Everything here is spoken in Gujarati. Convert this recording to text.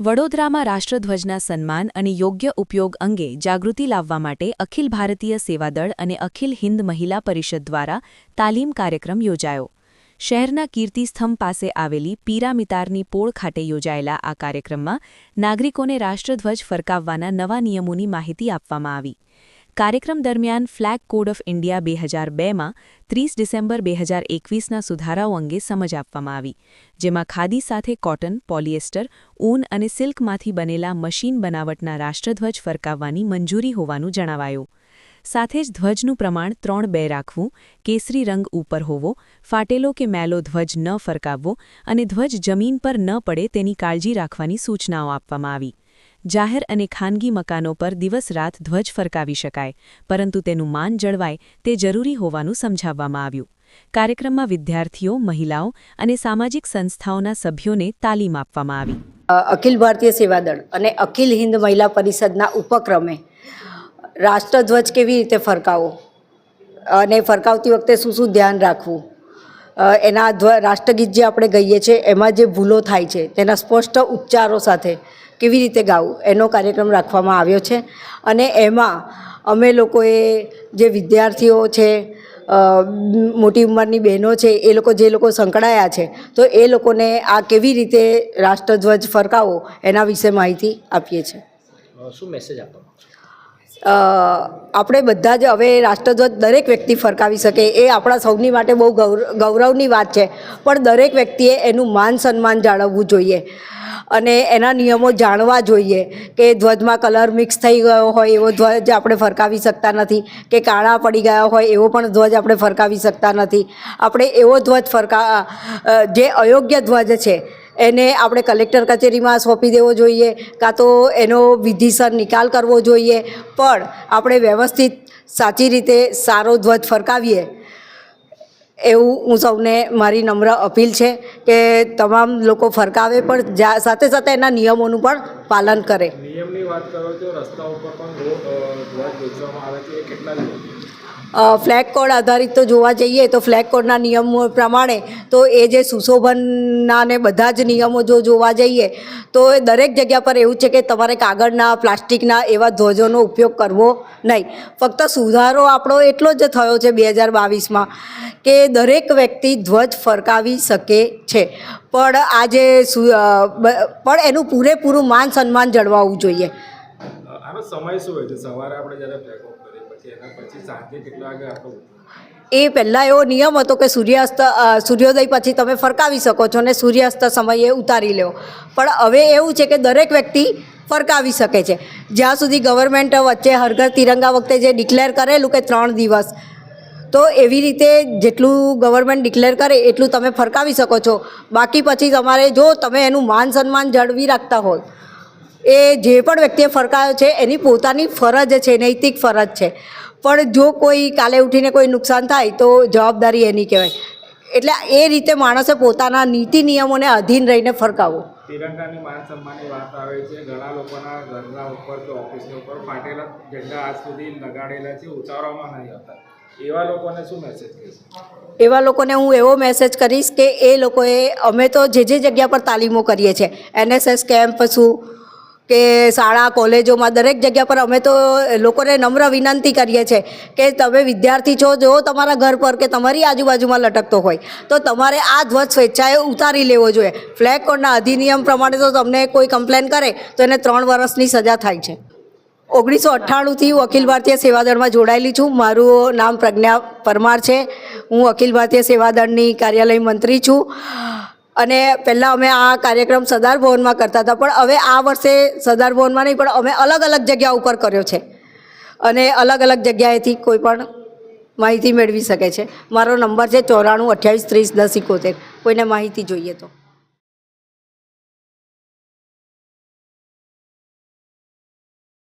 વડોદરામાં રાષ્ટ્રધ્વજના સન્માન અને યોગ્ય ઉપયોગ અંગે જાગૃતિ લાવવા માટે અખિલ ભારતીય સેવાદળ અને અખિલ હિન્દ મહિલા પરિષદ દ્વારા તાલીમ કાર્યક્રમ યોજાયો. શહેરના કીર્તિસ્તંભ પાસે આવેલી પીરામિતારની પોળ ખાતે યોજાયેલા આ કાર્યક્રમમાં નાગરિકોને રાષ્ટ્રધ્વજ ફરકાવવાના નવા નિયમોની માહિતી આપવામાં આવી. કાર્યક્રમ દરમિયાન ફ્લેગ કોડ ઓફ ઇન્ડિયા બે હજાર બેમાં ત્રીસ ડિસેમ્બર બે હજાર એકવીસના સુધારાઓ અંગે સમજ આપવામાં આવી, જેમાં ખાદી સાથે કોટન, પોલિએસ્ટર, ઊન અને સિલ્કમાંથી બનેલા મશીન બનાવટના રાષ્ટ્રધ્વજ ફરકાવવાની મંજૂરી હોવાનું જણાવાયું. સાથે જ ધ્વજનું પ્રમાણ ત્રણ બે રાખવું, કેસરી રંગ ઉપર હોવો, ફાટેલો કે મેલો ધ્વજ ન ફરકાવવો અને ધ્વજ જમીન પર ન પડે તેની કાળજી રાખવાની સૂચનાઓ આપવામાં આવી. જાહેર અને ખાનગી મકાનો પર દિવસ રાત ધ્વજ ફરકાવી શકાય, પરંતુ તેનું માન જળવાય તે જરૂરી હોવાનું સમજાવવામાં આવ્યું. કાર્યક્રમમાં વિદ્યાર્થીઓ, મહિલાઓ અને સામાજિક સંસ્થાઓના સભ્યોને તાલીમ આપવામાં આવી. અખિલ ભારતીય સેવાદળ અને અખિલ હિન્દ મહિલા પરિષદના ઉપક્રમે રાષ્ટ્રધ્વજ કેવી રીતે ફરકાવો અને ફરકાવતી વખતે શું શું ધ્યાન રાખવું? એના રાષ્ટ્રગીત જે આપણે ગઈએ છીએ એમાં જે ભૂલો થાય છે તેના સ્પષ્ટ ઉચ્ચારો સાથે કેવી રીતે ગાવું? એનો કાર્યક્રમ રાખવામાં આવ્યો છે. અને એમાં અમે લોકોએ જે વિદ્યાર્થીઓ છે મોટી ઉંમરની બહેનો છે એ લોકો જે લોકો સંકળાયા છે તો એ લોકોને આ કેવી રીતે રાષ્ટ્રધ્વજ ફરકાવો એના વિશે માહિતી આપીએ છીએ. શું મેસેજ આપણે બધા જ હવે રાષ્ટ્રધ્વજ દરેક વ્યક્તિ ફરકાવી શકે એ આપણા સૌની માટે બહુ ગૌર- ગૌરવની વાત છે. પણ દરેક વ્યક્તિએ એનું માન સન્માન જાળવવું જોઈએ. અને એના નિયમો જાણવા જોઈએ કે ધ્વજમાં કલર મિક્સ થઈ ગયો હોય એવો ધ્વજ આપણે ફરકાવી શકતા નથી કે કાળા પડી ગયા હોય એવો પણ ધ્વજ આપણે ફરકાવી શકતા નથી. આપણે એવો ધ્વજ ફરકા જે અયોગ્ય ધ્વજ છે એને આપણે કલેક્ટર કચેરીમાં સોંપી દેવો જોઈએ કાં તો એનો વિધિસર નિકાલ કરવો જોઈએ. પણ આપણે વ્યવસ્થિત સાચી રીતે સારો ધ્વજ ફરકાવીએ એવું હું સૌને મારી નમ્ર અપીલ છે કે તમામ લોકો ફરકાવે, પણ સાથે સાથે એના નિયમોનું પણ પાલન કરે. નિયમની વાત કરો તો રસ્તા ઉપર પણ ફ્લેગ કોડ આધારિત તો જોવા જઈએ તો ફ્લેગ કોડના નિયમો પ્રમાણે તો એ જે સુશોભનના ને બધા જ નિયમો જો જોવા જઈએ તો એ દરેક જગ્યા પર એવું છે કે તમારે કાગળના, પ્લાસ્ટિકના એવા ધ્વજોનો ઉપયોગ કરવો નહીં. ફક્ત સુધારો આપણો એટલો જ થયો છે બે હજાર બાવીસમાં કે દરેક વ્યક્તિ ધ્વજ ફરકાવી શકે છે. પણ આજે પણ એનું પૂરેપૂરું માન સન્માન જળવાવું જોઈએ. સમય શું હોય છે? સવારે આપણે જ્યારે એ પહેલાં એવો નિયમ હતો કે સૂર્યાસ્ત સૂર્યોદય પછી તમે ફરકાવી શકો છો અને સૂર્યાસ્ત સમયે ઉતારી લો પણ હવે એવું છે કે દરેક વ્યક્તિ ફરકાવી શકે છે. જ્યાં સુધી ગવર્મેન્ટ વચ્ચે હરઘર તિરંગા વખતે જે ડિક્લેર કરેલું કે ત્રણ દિવસ, તો એવી રીતે જેટલું ગવર્મેન્ટ ડિક્લેર કરે એટલું તમે ફરકાવી શકો છો. બાકી પછી તમારે જો તમે એનું માન સન્માન જાળવી રાખતા હોય એ જે પણ વ્યક્તિએ ફરકાયો છે એની પોતાની ફરજ છે નૈતિક ફરજ છે. પણ જો કોઈ કાલે ઉઠીને કોઈ નુકસાન થાય તો જવાબદારી એની કહેવાય. એટલે એ રીતે માણસે પોતાના નીતિ નિયમોને અધીન રહીને ફરકાવવું તિરંગાની માન સન્માનની વાત આવે છે. ઘણા લોકોના ઘરના ઉપર કે ઓફિસની ઉપર ફાટેલા ઝંડા આજ સુધી લગાડેલા છે ઉતારવામાં નહીં આવતા. એવા લોકોને શું મેસેજ કહેશે? એવા લોકોને હું એવો મેસેજ કરીશ કે એ લોકોએ અમે તો જે જે જગ્યા પર તાલીમો કરીએ છીએ એનએસએસ કેમ્પ શું કે શાળા, કોલેજોમાં દરેક જગ્યા પર અમે તો લોકોને નમ્ર વિનંતી કરીએ છીએ કે તમે વિદ્યાર્થી છો, જો તમારા ઘર પર કે તમારી આજુબાજુમાં લટકતો હોય, તો તમારે આ ધ્વજ સ્વેચ્છાએ ઉતારી લેવો જોઈએ. ફ્લેગ કોડના અધિનિયમ પ્રમાણે તો તમને કોઈ કમ્પ્લેન કરે, તો એને ત્રણ વર્ષની સજા થાય છે. ઓગણીસો અઠ્ઠાણુંથી હું અખિલ ભારતીય સેવાદળમાં જોડાયેલી છું. મારું નામ પ્રજ્ઞા પરમાર છે. હું અખિલ ભારતીય સેવાદળની કાર્યાલય મંત્રી છું. અને પહેલાં અમે આ કાર્યક્રમ સરદાર ભવનમાં કરતા હતા, પણ હવે આ વર્ષે સરદાર ભવનમાં નહીં, પણ અમે અલગ અલગ જગ્યા ઉપર કર્યો છે. અને અલગ અલગ જગ્યાએથી કોઈ પણ માહિતી મેળવી શકે છે. મારો નંબર છે ચોરાણું અઠ્યાવીસ ત્રીસ દસ ઇકોતેર કોઈને માહિતી જોઈએ તો.